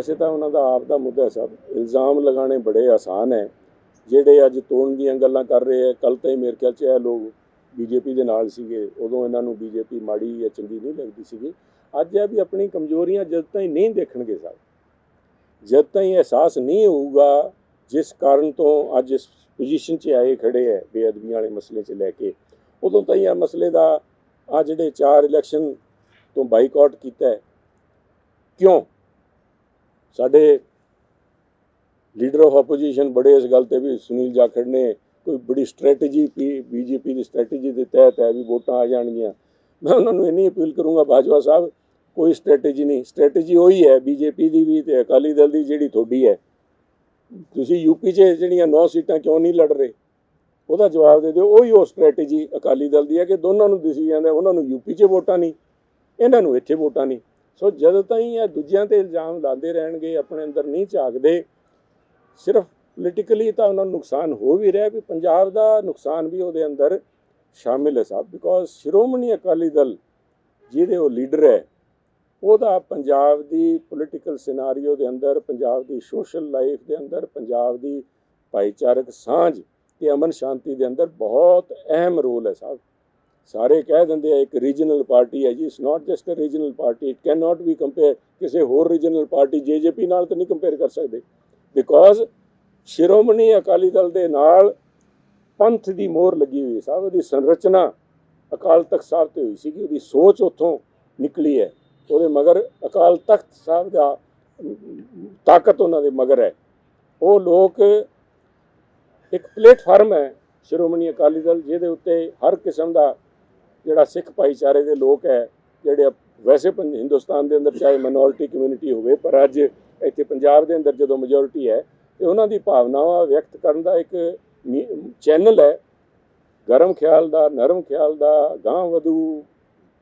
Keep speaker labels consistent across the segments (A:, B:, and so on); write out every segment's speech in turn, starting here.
A: ਵੈਸੇ ਤਾਂ ਉਹਨਾਂ ਦਾ ਆਪ ਦਾ ਮੁੱਦਾ ਹੈ ਸਭ। ਇਲਜ਼ਾਮ ਲਗਾਉਣੇ ਬੜੇ ਆਸਾਨ ਹੈ। ਜਿਹੜੇ ਅੱਜ ਤੋੜਨ ਦੀਆਂ ਗੱਲਾਂ ਕਰ ਰਹੇ ਆ ਕੱਲ ਤਾਂ ਹੀ ਮੇਰੇ ਖਿਆਲ ਚ ਇਹ ਲੋਕ ਬੀਜੇਪੀ ਦੇ ਨਾਲ ਸੀਗੇ। ਉਦੋਂ ਇਹਨਾਂ ਨੂੰ ਬੀਜੇਪੀ ਮਾੜੀ ਜਾਂ ਚੰਗੀ ਨਹੀਂ ਲੱਗਦੀ ਸੀਗੀ। ਅੱਜ ਇਹ ਵੀ ਆਪਣੀ ਕਮਜ਼ੋਰੀਆਂ ਜਦ ਤਾਈਂ ਨਹੀਂ ਦੇਖਣਗੇ ਸਾਹਿਬ ਜਦ ਤਾਈਂ ਅਹਿਸਾਸ ਨਹੀਂ ਹੋਊਗਾ, ਜਿਸ ਕਾਰਨ ਤੋਂ ਅੱਜ ਇਸ ਪੋਜੀਸ਼ਨ 'ਚ ਆਏ ਖੜੇ ਹੈ, ਬੇਅਦਬੀਆਂ ਵਾਲੇ ਮਸਲੇ 'ਚ ਲੈ ਕੇ। ਉਦੋਂ ਤਾਈਂ ਇਹ ਮਸਲੇ ਦਾ ਆ ਜਿਹੜੇ ਚਾਰ ਇਲੈਕਸ਼ਨ ਤੋਂ ਬਾਈਕਾਟ ਕੀਤਾ ਕਿਉਂ? ਸਾਡੇ ਲੀਡਰ ਆਫ ਆਪੋਜੀਸ਼ਨ ਬੜੇ ਇਸ ਗੱਲ ਤੇ ਵੀ ਸੁਨੀਲ ਜਾਖੜ ਨੇ ਕੋਈ ਬੜੀ ਸਟ੍ਰੈਟਜੀ ਪੀ ਬੀਜੇਪੀ ਦੀ ਸਟ੍ਰੈਟਜੀ ਦੇ ਤਹਿਤ ਹੈ ਵੀ ਵੋਟਾਂ ਆ ਜਾਣਗੀਆਂ। ਮੈਂ ਉਹਨਾਂ ਨੂੰ ਇੰਨੀ ਅਪੀਲ ਕਰੂੰਗਾ, ਬਾਜਵਾ ਸਾਹਿਬ, ਕੋਈ ਸਟ੍ਰੈਟਜੀ ਨਹੀਂ। ਸਟ੍ਰੈਟਜੀ ਉਹੀ ਹੈ ਬੀਜੇਪੀ ਦੀ ਵੀ ਤੇ ਅਕਾਲੀ ਦਲ ਦੀ ਜਿਹੜੀ ਤੁਹਾਡੀ ਹੈ। ਤੁਸੀਂ ਯੂਪੀ 'ਚ ਜਿਹੜੀਆਂ 9 ਸੀਟਾਂ ਕਿਉਂ ਨਹੀਂ ਲੜ ਰਹੇ? ਉਹਦਾ ਜਵਾਬ ਦੇ ਦਿਓ। ਉਹੀ ਉਹ ਸਟ੍ਰੈਟਜੀ ਅਕਾਲੀ ਦਲ ਦੀ ਹੈ ਕਿ ਦੋਨਾਂ ਨੂੰ ਦਿਸੀ ਜਾਂਦਾ, ਉਹਨਾਂ ਨੂੰ ਯੂਪੀ 'ਚ ਵੋਟਾਂ ਨਹੀਂ। ਇਹਨਾਂ ਨੂੰ ਇੱਥੇ ਵੋਟਾਂ ਨਹੀਂ। ਸੋ ਜਦੋਂ ਤਾਈਂ ਇਹ ਦੂਜਿਆਂ ਤੇ ਇਲਜ਼ਾਮ ਲਾਉਂਦੇ ਰਹਿਣਗੇ, ਆਪਣੇ ਅੰਦਰ ਨਹੀਂ ਝਾਕਦੇ, ਸਿਰਫ ਪੋਲੀਟੀਕਲੀ ਤਾਂ ਉਹਨਾਂ ਨੂੰ ਨੁਕਸਾਨ ਹੋ ਵੀ ਰਿਹਾ, ਵੀ ਪੰਜਾਬ ਦਾ ਨੁਕਸਾਨ ਵੀ ਉਹਦੇ ਅੰਦਰ ਸ਼ਾਮਿਲ ਹੈ ਸਾਹਿਬ ਬਿਕੋਜ਼ ਸ਼੍ਰੋਮਣੀ ਅਕਾਲੀ ਦਲ ਜਿਹਦੇ ਉਹ ਲੀਡਰ ਹੈ, ਉਹਦਾ ਪੰਜਾਬ ਦੀ ਪੋਲੀਟੀਕਲ ਸਿਨਾਰੀਓ ਦੇ ਅੰਦਰ, ਪੰਜਾਬ ਦੀ ਸੋਸ਼ਲ ਲਾਈਫ ਦੇ ਅੰਦਰ, ਪੰਜਾਬ ਦੀ ਭਾਈਚਾਰਕ ਸਾਂਝ ਤੇ ਅਮਨ ਸ਼ਾਂਤੀ ਦੇ ਅੰਦਰ ਬਹੁਤ ਅਹਿਮ ਰੋਲ ਹੈ ਸਾਹਿਬ ਸਾਰੇ ਕਹਿ ਦਿੰਦੇ ਆ, ਇੱਕ ਰੀਜਨਲ ਪਾਰਟੀ ਹੈ ਜੀ it's not just a regional party it can not be compare ਕਿਸੇ ਹੋਰ ਰੀਜਨਲ ਪਾਰਟੀ ਜੇਜੇਪੀ ਨਾਲ ਤਾਂ ਨਹੀਂ ਕੰਪੇਅਰ ਕਰ ਸਕਦੇ। ਬਿਕੋਜ਼ ਸ਼੍ਰੋਮਣੀ ਅਕਾਲੀ ਦਲ ਦੇ ਨਾਲ ਪੰਥ ਦੀ ਮੋਹਰ ਲੱਗੀ ਹੋਈ ਸਾਹਿਬ, ਉਹਦੀ ਸੰਰਚਨਾ ਅਕਾਲ ਤਖਤ ਸਾਹਿਬ ਤੇ ਹੋਈ ਸੀ ਕਿ ਉਹਦੀ ਸੋਚ ਉੱਥੋਂ ਨਿਕਲੀ ਹੈ। ਉਹਦੇ ਮਗਰ ਅਕਾਲ ਤਖਤ ਸਾਹਿਬ ਦਾ ਤਾਕਤ ਉਹਨਾਂ ਦੇ ਮਗਰ ਹੈ। ਉਹ ਲੋਕ ਇੱਕ ਪਲੇਟਫਾਰਮ ਹੈ ਸ਼੍ਰੋਮਣੀ ਅਕਾਲੀ ਦਲ, ਜਿਹਦੇ ਉੱਤੇ ਹਰ ਕਿਸਮ ਦਾ ਜਿਹੜਾ ਸਿੱਖ ਭਾਈਚਾਰੇ ਦੇ ਲੋਕ ਹੈ, ਜਿਹੜੇ ਵੈਸੇ ਪੰ- ਹਿੰਦੁਸਤਾਨ ਦੇ ਅੰਦਰ ਚਾਹੇ ਮਿਨੋਰਿਟੀ ਕਮਿਊਨਿਟੀ ਹੋਵੇ, ਪਰ ਅੱਜ ਇੱਥੇ ਪੰਜਾਬ ਦੇ ਅੰਦਰ ਜਦੋਂ ਮੈਜੋਰਿਟੀ ਹੈ, ਤੇ ਉਹਨਾਂ ਦੀ ਭਾਵਨਾਵਾਂ ਵਿਅਕਤ ਕਰਨ ਦਾ ਇੱਕ ਚੈਨਲ ਹੈ। ਗਰਮ ਖਿਆਲ ਦਾ, ਨਰਮ ਖਿਆਲ ਦਾ ਗਾਂ ਵਧੂ,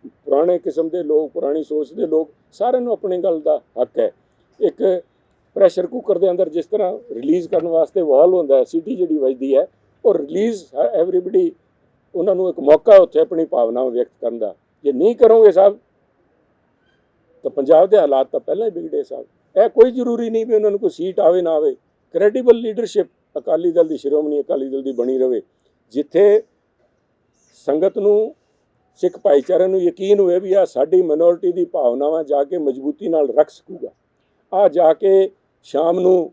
A: ਪੁਰਾਣੇ ਕਿਸਮ ਦੇ ਲੋਕ, ਪੁਰਾਣੀ ਸੋਚ ਦੇ ਲੋਕ, ਸਾਰਿਆਂ ਨੂੰ ਆਪਣੀ ਗੱਲ ਦਾ ਹੱਕ ਹੈ। ਇੱਕ ਪ੍ਰੈਸ਼ਰ ਕੁੱਕਰ ਦੇ ਅੰਦਰ ਜਿਸ ਤਰ੍ਹਾਂ ਰਿਲੀਜ਼ ਕਰਨ ਵਾਸਤੇ ਵਾਲ ਹੁੰਦਾ ਹੈ ਸੀਟੀ ਜਿਹੜੀ ਵੱਜਦੀ ਹੈ, ਉਹ ਰਿਲੀਜ਼ ਐਵਰੀਬਡੀ ਉਹਨਾਂ ਨੂੰ ਇੱਕ ਮੌਕਾ ਉੱਥੇ ਆਪਣੀ ਭਾਵਨਾਵਾਂ ਵਿਅਕਤ ਕਰਨ ਦਾ। ਜੇ ਨਹੀਂ ਕਰੋਗੇ ਸਾਹਿਬ, ਤਾਂ ਪੰਜਾਬ ਦੇ ਹਾਲਾਤ ਤਾਂ ਪਹਿਲਾਂ ਹੀ ਵਿਗੜੇ ਸਾਹਿਬ। ਇਹ ਕੋਈ ਜ਼ਰੂਰੀ ਨਹੀਂ ਵੀ ਉਹਨਾਂ ਨੂੰ ਕੋਈ ਸੀਟ ਆਵੇ ਨਾ ਆਵੇ। ਕ੍ਰੈਡੀਬਲ ਲੀਡਰਸ਼ਿਪ ਅਕਾਲੀ ਦਲ ਦੀ ਸ਼੍ਰੋਮਣੀ ਅਕਾਲੀ ਦਲ ਦੀ ਬਣੀ ਰਵੇ। ਜਿੱਥੇ ਸੰਗਤ ਨੂੰ, ਸਿੱਖ ਭਾਈਚਾਰੇ ਨੂੰ ਯਕੀਨ ਹੋਵੇ ਵੀ ਆ ਸਾਡੀ ਮਿਨੋਰਿਟੀ ਦੀ ਭਾਵਨਾਵਾਂ ਜਾ ਕੇ ਮਜ਼ਬੂਤੀ ਨਾਲ ਰੱਖ ਸਕੂਗਾ। ਆ ਜਾ ਕੇ ਸ਼ਾਮ ਨੂੰ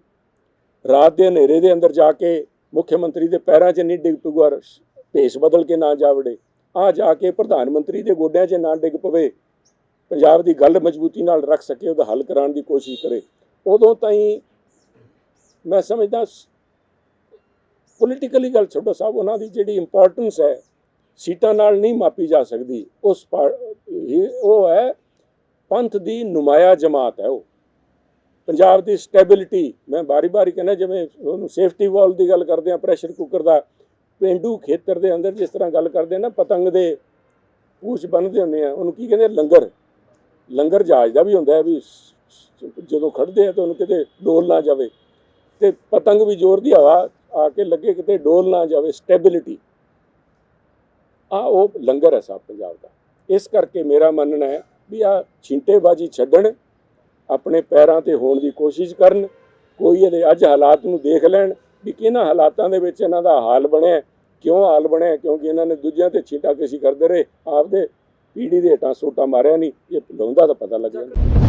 A: ਰਾਤ ਦੇ ਹਨੇਰੇ ਦੇ ਅੰਦਰ ਜਾ ਕੇ ਮੁੱਖ ਮੰਤਰੀ ਦੇ ਪੈਰਾਂ 'ਚ ਨਹੀਂ ਡਿੱਗ ਪਊਗਾ ਭੇਸ ਬਦਲ ਕੇ ਨਾ ਜਾ ਵੜੇ ਆ ਜਾ ਕੇ ਪ੍ਰਧਾਨ ਮੰਤਰੀ ਦੇ ਗੋਡਿਆਂ 'ਚ ਨਾ ਡਿੱਗ ਪਵੇ। ਪੰਜਾਬ ਦੀ ਗੱਲ ਮਜ਼ਬੂਤੀ ਨਾਲ ਰੱਖ ਸਕੇ, ਉਹਦਾ ਹੱਲ ਕਰਾਉਣ ਦੀ ਕੋਸ਼ਿਸ਼ ਕਰੇ। ਉਦੋਂ ਤਾਈਂ ਮੈਂ ਸਮਝਦਾ ਪੋਲੀਟੀਕਲੀ ਗੱਲ ਛੱਡੋ ਸਾਹਿਬ, ਉਹਨਾਂ ਦੀ ਜਿਹੜੀ ਇੰਪੋਰਟੈਂਸ ਹੈ, ਸੀਟਾਂ ਨਾਲ ਨਹੀਂ ਮਾਪੀ ਜਾ ਸਕਦੀ। ਉਸ ਉਹ ਹੈ, ਪੰਥ ਦੀ ਨੁਮਾਇਆ ਜਮਾਤ ਹੈ ਉਹ। ਪੰਜਾਬ ਦੀ ਸਟੈਬਿਲਿਟੀ ਮੈਂ ਬਾਰੀ-ਬਾਰੀ ਕਹਿੰਦਾ, ਜਿਵੇਂ ਉਹਨੂੰ ਸੇਫਟੀ ਵਾਲ ਦੀ ਗੱਲ ਕਰਦੇ ਆ ਪ੍ਰੈਸ਼ਰ ਕੁੱਕਰ ਦਾ ਪਿੰਡੂ ਖੇਤਰ ਦੇ ਅੰਦਰ ਜਿਸ ਤਰ੍ਹਾਂ ਗੱਲ ਕਰਦੇ ਨਾ, ਪਤੰਗ ਦੇ ਪੂਛ ਬੰਨਦੇ ਹੁੰਦੇ ਆ, ਉਹਨੂੰ ਕੀ ਕਹਿੰਦੇ ਲੰਗਰ। ਲੰਗਰ ਜਹਾਜ਼ ਦਾ ਵੀ ਹੁੰਦਾ ਹੈ ਵੀ ਜਦੋਂ ਖੜਦੇ ਆ ਤਾਂ ਉਹਨੂੰ ਕਿਤੇ ਡੋਲ ਨਾ ਜਾਵੇ। ਤੇ ਪਤੰਗ ਵੀ ਜ਼ੋਰ ਦੀ ਹਵਾ ਆ ਕੇ ਲੱਗੇ ਕਿਤੇ ਡੋਲ ਨਾ ਜਾਵੇ ਸਟੈਬਿਲਿਟੀ ਆ ਉਹ ਲੰਗਰ ਹੈ ਸਭ ਪੰਜਾਬ ਦਾ। ਇਸ ਕਰਕੇ ਮੇਰਾ ਮੰਨਣਾ ਹੈ ਵੀ ਆ ਛਿੰਟੇਬਾਜੀ ਛੱਡਣ, ਆਪਣੇ ਪੈਰਾਂ ਤੇ ਹੋਣ ਦੀ ਕੋਸ਼ਿਸ਼ ਕਰਨ, ਕੋਈ ਇਹਦੇ ਅੱਜ ਹਾਲਾਤ ਨੂੰ ਦੇਖ ਲੈਣ ਵੀ ਕਿਹਨਾਂ ਹਾਲਾਤਾਂ ਦੇ ਵਿੱਚ ਇਹਨਾਂ ਦਾ ਹਾਲ ਬਣਿਆ ਕਿਉਂ ਹਾਲ ਬਣਿਆ ਕਿਉਂਕਿ ਇਹਨਾਂ ਨੇ ਦੂਜਿਆਂ ਤੇ ਛੀਟਾ ਕਸ਼ੀ ਕਰਦੇ ਰਹੇ, ਆਪਦੇ ਪੀੜੀ ਦੇ ਹੇਠਾਂ ਸੋਟਾ ਮਾਰਿਆ ਨਹੀਂ, ਇਹ ਲਾਉਂਦਾ ਤਾਂ ਪਤਾ ਲੱਗ ਜਾਂਦਾ।